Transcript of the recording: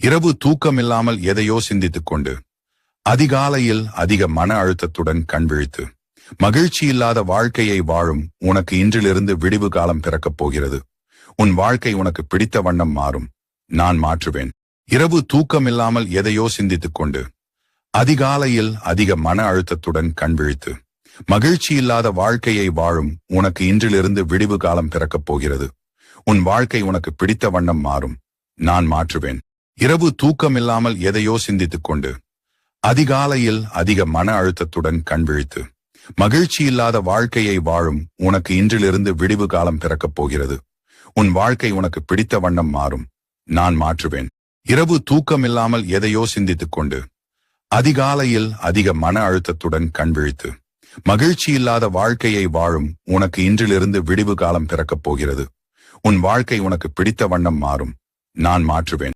இரவு தூக்கமில்லாமல் எதையோ சிந்தித்துக் கொண்டு அதிகாலையில் அதிக மன அழுத்தத்துடன் கண்விழித்து மகிழ்ச்சி இல்லாத வாழ்க்கையை வாழும் உனக்கு இன்றிலிருந்து விடிவு காலம் பிறக்கப் போகிறது. உன் வாழ்க்கை உனக்கு பிடித்த வண்ணம் மாறும். நான் மாற்றுவேன். இரவு தூக்கமில்லாமல் எதையோ சிந்தித்துக் கொண்டு அதிகாலையில் அதிக மன அழுத்தத்துடன் கண்விழித்து மகிழ்ச்சி இல்லாத வாழ்க்கையை வாழும் உனக்கு இன்றிலிருந்து விடிவு காலம் பிறக்கப் போகிறது. உன் வாழ்க்கை உனக்கு பிடித்த வண்ணம் மாறும். நான் மாற்றுவேன். இரவு தூக்கமில்லாமல் எதையோ சிந்தித்துக் கொண்டு அதிகாலையில் அதிக மன அழுத்தத்துடன் கண் விழித்து மகிழ்ச்சி இல்லாத வாழ்க்கையை வாழும் உனக்கு இன்றிலிருந்து விடிவு காலம் பிறக்கப் போகிறது. உன் வாழ்க்கை உனக்கு பிடித்த வண்ணம் மாறும். நான் மாற்றுவேன். இரவு தூக்கமில்லாமல் எதையோ சிந்தித்துக் கொண்டு அதிகாலையில் அதிக மன அழுத்தத்துடன் கண் விழித்து மகிழ்ச்சி இல்லாத வாழ்க்கையை வாழும் உனக்கு இன்றிலிருந்து விடிவு காலம் பிறக்கப் போகிறது. உன் வாழ்க்கை உனக்கு பிடித்த வண்ணம் மாறும். நான் மாற்றுவேன்.